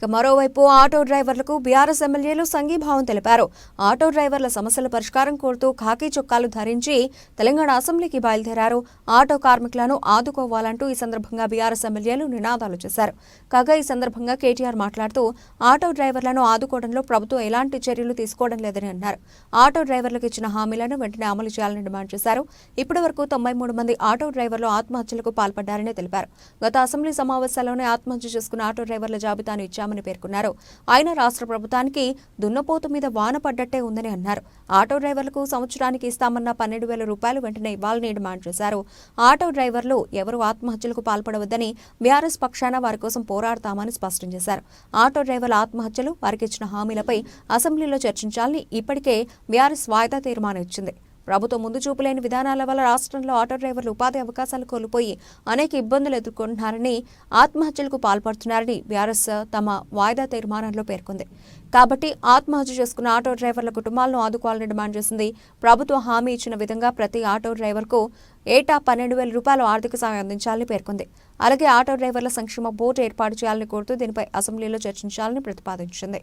ఇక మరోవైపు ఆటో డ్రైవర్లకు బీఆర్ఎస్ ఎమ్మెల్యేలు సంఘీభావం తెలిపారు. ఆటో డ్రైవర్ల సమస్యల పరిష్కారం కోరుతూ ఖాకీ చొక్కాలు ధరించి తెలంగాణ అసెంబ్లీకి బయలుదేరారు. ఆటో కార్మికులను ఆదుకోవాలంటూ ఈ సందర్భంగా బీఆర్ఎస్ ఎమ్మెల్యేలు నినాదాలు చేశారు. కాగా ఈ సందర్భంగా కేటీఆర్ మాట్లాడుతూ ఆటో డ్రైవర్లను ఆదుకోవడంలో ప్రభుత్వం ఎలాంటి చర్యలు తీసుకోవడం లేదని అన్నారు. ఆటో డ్రైవర్లకు ఇచ్చిన హామీలను వెంటనే అమలు చేయాలని డిమాండ్ చేశారు. ఇప్పటి వరకు తొంభై మూడు మంది ఆటో డ్రైవర్లు ఆత్మహత్యలకు పాల్పడ్డారని తెలిపారు. గత అసెంబ్లీ సమావేశాల్లోనే ఆత్మహత్య చేసుకున్న ఆటో డ్రైవర్ల జాబితాను ఇచ్చామని పేర్కొన్నారు. ఆయన రాష్ట్ర ప్రభుత్వానికి దున్నపోతు మీద వాన పడ్డట్టే ఉందని అన్నారు. ఆటో డ్రైవర్లకు సంవత్సరానికి ఇస్తామన్న పన్నెండు వేల రూపాయలు వెంటనే ఇవ్వాలని డిమాండ్ చేశారు. ఆటో డ్రైవర్లు ఎవరు ఆత్మహత్యలకు పాల్పడవద్దని బీఆర్ఎస్ పక్షాన వారి కోసం పోరాడతామని స్పష్టం చేశారు. ఆటో డ్రైవర్ల ఆత్మహత్యలు వారికి ఇచ్చిన హామీలపై అసెంబ్లీలో చర్చించాలని ఇప్పటికే బీఆర్ఎస్ వాయిదా తీర్మానం ఇచ్చింది ప్రభుత్వం ముందు చూపులేని విధానాల వల్ల రాష్ట్రంలో ఆటో డ్రైవర్లు ఉపాధి అవకాశాలు కోల్పోయి అనేక ఇబ్బందులు ఎదుర్కొంటున్నారని ఆత్మహత్యలకు పాల్పడుతున్నారని బీఆర్ఎస్ తమ వాయిదా తీర్మానంలో పేర్కొంది. కాబట్టి ఆత్మహత్య చేసుకున్న ఆటో డ్రైవర్ల కుటుంబాలను ఆదుకోవాలని డిమాండ్ చేసింది. ప్రభుత్వం హామీ ఇచ్చిన విధంగా ప్రతి ఆటో డ్రైవర్కు ఏటా పన్నెండు వేల రూపాయలు ఆర్థిక సాయం అందించాలని పేర్కొంది. అలాగే ఆటో డ్రైవర్ల సంక్షేమ బోర్డు ఏర్పాటు చేయాలని కోరుతూ దీనిపై అసెంబ్లీలో చర్చించాలని ప్రతిపాదించింది.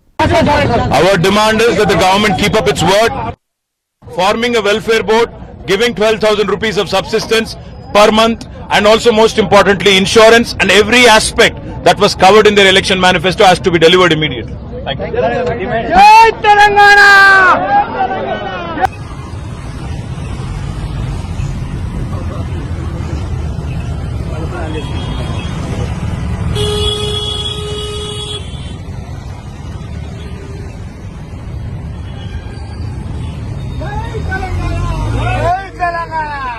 forming a welfare board, giving 12,000 rupees of subsistence per month, and also most importantly, insurance and every aspect that was covered in their election manifesto has to be delivered immediately. Thank you. Jai Telangana! Thank you.